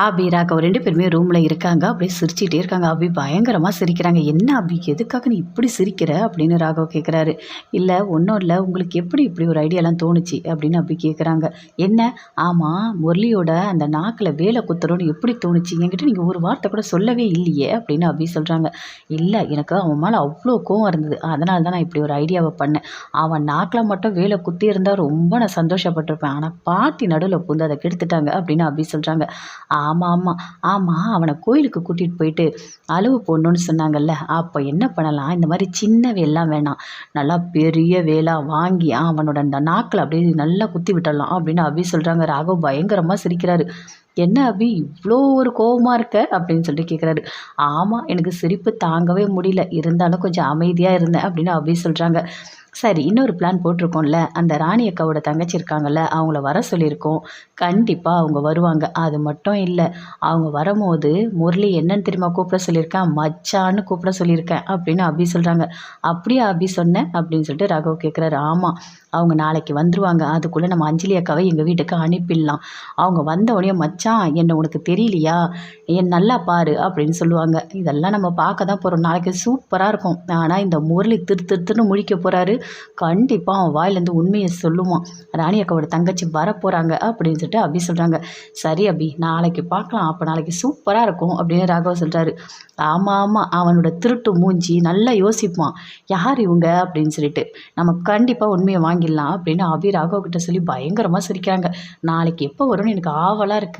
அபி ராகவ் ரெண்டு பேருமே ரூமில் இருக்காங்க. அப்படியே சிரிச்சிட்டே இருக்காங்க. அபி பயங்கரமாக சிரிக்கிறாங்க. என்ன அபி? எதுக்காக நீ இப்படி சிரிக்கிற? அப்படின்னு ராகவ் கேட்குறாரு இல்லை ஒன்றும் இல்லை. உங்களுக்கு எப்படி இப்படி ஒரு ஐடியாலாம் தோணுச்சு? அப்படின்னு அபி கேட்குறாங்க என்ன? ஆமாம் முரளியோட அந்த நாக்கில் வேலை குத்துறோன்னு எப்படி தோணுச்சு? என்கிட்ட நீங்கள் ஒரு வார்த்தை கூட சொல்லவே இல்லையே? அப்படின்னு அபி சொல்கிறாங்க இல்லை எனக்கு அவன் மேலே அவ்வளோ கோவம் இருந்தது. அதனால தான் நான் இப்படி ஒரு ஐடியாவை பண்ணேன். அவன் நாக்கில் மட்டும் வேலை குத்தி இருந்தால் ரொம்ப நான் சந்தோஷப்பட்டிருப்பேன். ஆனால் பாட்டி நடுவில் புந்து அதை கெடுத்துட்டாங்க. அப்படின்னு அபி சொல்கிறாங்க ஆமாம் ஆமாம் ஆமாம் அவனை கோயிலுக்கு கூட்டிகிட்டு போயிட்டு அளவு போடணுன்னு சொன்னாங்கல்ல. அப்போ என்ன பண்ணலாம்? இந்த மாதிரி சின்ன வேலாம் வேணாம். நல்லா பெரிய வேலா வாங்கி அவனோட அந்த நாக்கில் அப்படியே நல்லா குத்தி விட்டுடலாம் அப்படின்னு அபி சொல்கிறாங்க ராகவ் பயங்கரமாக சிரிக்கிறாரு. என்ன அபி இவ்வளோ ஒரு கோவமாக இருக்க? அப்படின்னு சொல்லிட்டு கேட்குறாரு ஆமாம் எனக்கு சிரிப்பு தாங்கவே முடியல. இருந்தாலும் கொஞ்சம் அமைதியாக இருந்தேன் அப்படின்னு அபி சொல்கிறாங்க சரி இன்னொரு பிளான் போட்டிருக்கோம்ல. அந்த ராணி அக்காவோட தங்கச்சி இருக்காங்கல்ல அவங்கள வர சொல்லியிருக்கோம். கண்டிப்பாக அவங்க வருவாங்க. அது மட்டும் இல்லை அவங்க வரும்போது முரளி என்னன்னு தெரியுமா கூப்பிட சொல்லியிருக்கேன் மச்சான்னு கூப்பிட சொல்லியிருக்கேன் அப்படின்னு அபி சொல்கிறாங்க அப்படியே அபி சொன்னேன் அப்படின்னு சொல்லிட்டு ராகவ் கேட்குறாரு ஆமாம் அவங்க நாளைக்கு வந்துருவாங்க. அதுக்குள்ளே நம்ம அஞ்சலி அக்காவை எங்கள் வீட்டுக்கு அனுப்பிடலாம். அவங்க வந்த உடனே மச்சான் என்னை உனக்கு தெரியலையா? என் நல்லா பாரு அப்படின்னு சொல்லுவாங்க. இதெல்லாம் நம்ம பார்க்க தான் போகிறோம் நாளைக்கு சூப்பராக இருக்கும். ஆனால் இந்த முரளி திரு திருன்னு முழிக்க போகிறாரு கண்டிப்பாக அவன் வாயிலேருந்து உண்மையை சொல்லுவான். ராணி அக்காவோட தங்கச்சி வரப்போகிறாங்க அப்படின்னு சொல்லிட்டு அப்படி சொல்கிறாங்க சரி அபி நாளைக்கு பார்க்கலாம். அப்போ நாளைக்கு சூப்பராக இருக்கும் அப்படின்னு ராகவ சொல்கிறாரு ஆமாம் ஆமாம் அவனோட திருட்டு மூஞ்சி நல்லா யோசிப்பான். யார் இவங்க அப்படின்னு சொல்லிட்டு. நம்ம கண்டிப்பாக உண்மையை வாங்கிடலாம் அப்படின்னு அபி ராகவ கிட்ட சொல்லி பயங்கரமாக சிரிக்கிறாங்க. நாளைக்கு எப்போ வரும்னு எனக்கு ஆவலாக இருக்குது